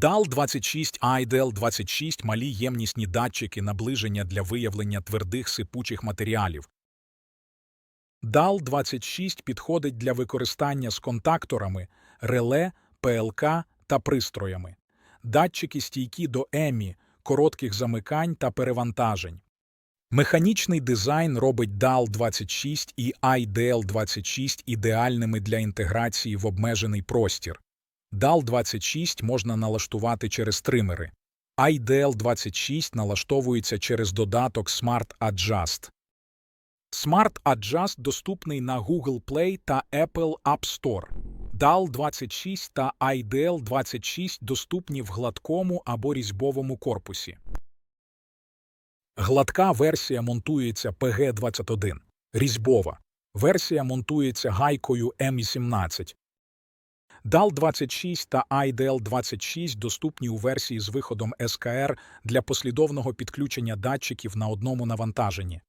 DAL-26, IDL-26 – малі ємнісні датчики наближення для виявлення твердих сипучих матеріалів. DAL-26 підходить для використання з контакторами, реле, ПЛК та пристроями. Датчики стійкі до ЕМІ, коротких замикань та перевантажень. Механічний дизайн робить DAL-26 і IDL-26 ідеальними для інтеграції в обмежений простір. DAL-26 можна налаштувати через тримери. IDL-26 налаштовується через додаток Smart Adjust. Smart Adjust доступний на Google Play та Apple App Store. DAL-26 та IDL-26 доступні в гладкому або різьбовому корпусі. Гладка версія монтується PG-21, різьбова. Версія монтується гайкою M18. DAL-26 та IDL-26 доступні у версії з виходом СКР для послідовного підключення датчиків на одному навантаженні.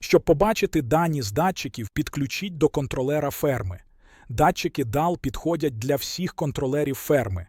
Щоб побачити дані з датчиків, підключіть до контролера ферми. Датчики DAL підходять для всіх контролерів ферми.